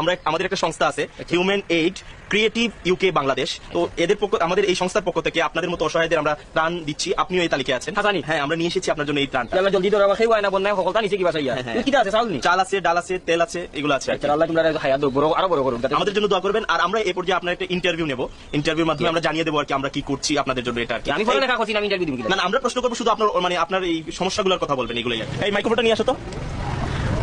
আমরা আমাদের একটা সংস্থা আছে Human Aid Creative UK Bangladesh তো এদের পক্ষ আমাদের এই সংস্থার পক্ষ থেকে আপনাদের মতো অসহায়দের আমরা ত্রাণ দিচ্ছি। আপনিও এই তালিকায় আছেন। হাসানি। হ্যাঁ আমরা নিয়ে এসেছি আপনার জন্য এই ত্রাণটা। ইয়ালা জলদি ধরা সেই না বন্যায় সকলটা নিচে হ্যাঁ, হ্যাঁ। আছে চাউল নি? চাল আছে ডাল আছে তেল আছে এগুলো আছে কি। আচ্ছা আল্লাহ তোমরা হায়া দো বড় আরও বড় করুন আমাদের জন্য দোয়া করবেন। আর আমরা এই পর্যায়ে আপনার একটা ইন্টারভিউ নেব। ইন্টারভিউর মাধ্যমে আমরা জানিয়ে দেবো আর কি আমরা কি করছি আপনাদের জন্য এটা আর কি। আমি পড়ালেখা করছি না ইন্টারভিউ দিবি না আমরা প্রশ্ন করব শুধু আপনার মানে আপনার এই সমস্যাগুলোর কথা বলবেন এগুলোই আর এই মাইক্রোফোনটা নিয়ে আসো তো।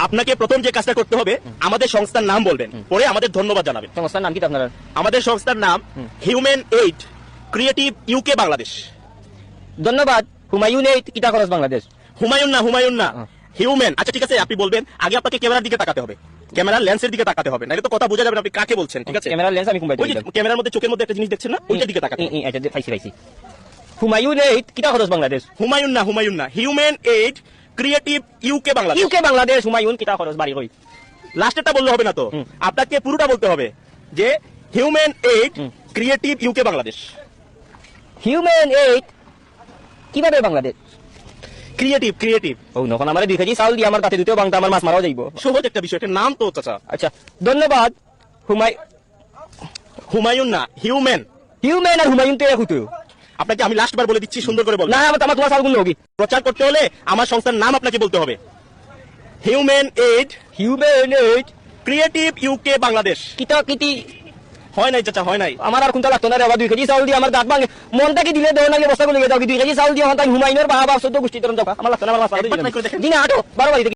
আপনাকে প্রথম যে কাজটা করতে হবে আমাদের সংস্থার নাম বলবেন পরে আমাদের ধন্যবাদ জানাবেন সংস্থার নাম কি আপনার আমাদের সংস্থার নাম Human Aid Creative UK Bangladesh ধন্যবাদ হুমায়ুন এই কিতা খরচ বাংলাদেশ হুমায়ুন না হুমায়ুন না হিউম্যান আচ্ছা ঠিক আছে আপনি বলবেন আগে আপনাকে ক্যামেরার দিকে তাকাতে হবে ক্যামেরার লেন্সের দিকে তাকাতে হবে নাহলে তো কথা বোঝা যাবে আপনি কাকে বলছেন ঠিক আছে ক্যামেরা লেন্স আমি ক্যামেরার মধ্যে চোখের মধ্যে একটা জিনিস দেখছেন না ওইটার দিকে তাকাতে। আচ্ছা পাইছি পাইছি হুমায়ুন এই কিতা খরচ বাংলাদেশ হুমায়ুন না হুমায়ুন না Human Aid Creative UK Bangladesh UK Bangladesh Humayun কিতা খরচ বাড়ি কই লাস্টেরটা বললে হবে না তো? আপনাকে পুরোটা বলতে হবে যে human aid creative UK Bangladesh human aid কীভাবে বাংলাদেশ ক্রিয়েটিভ ক্রিয়েটিভ ও নখন আমার দুই কেজি চাউল দিয়ে আমার তাতে দুটো বাংলা আমার মাছ মারাও যাইব। সহজ একটা বিষয় এটার নাম তো চাচা। আচ্ছা ধন্যবাদ। হুমায় হুমায়ুন না হিউম্যান হিউম্যান আর হুমায়ুন তো এক আপনাকে আমি লাস্ট বার বলে দিচ্ছি সুন্দর করে বলবেন। না আমার তোমার চাউল গুণ হোগি প্রচার করতে হলে আমার সংস্থার নাম আপনাকে বলতে হবে। Human Aid Human Aid Creative UK Bangladesh কিতা কিতি? হয় নাই চাচা হয় নাই। আমার আর কোনটা লাগতো না রে বাবা দুই কেজি চাউল দিয়ে আমার দাঁত ভাঙে। মনটাকে দিলে দেও নাকি বস্তা গুলো দুই কেজি চাউল দিয়ে হন তাই হুমায়ুনের বাবা চোদ্দ গোষ্ঠী তরম যাও আমার লাগতো না আমার। দিনে আটো বারো বাড়ি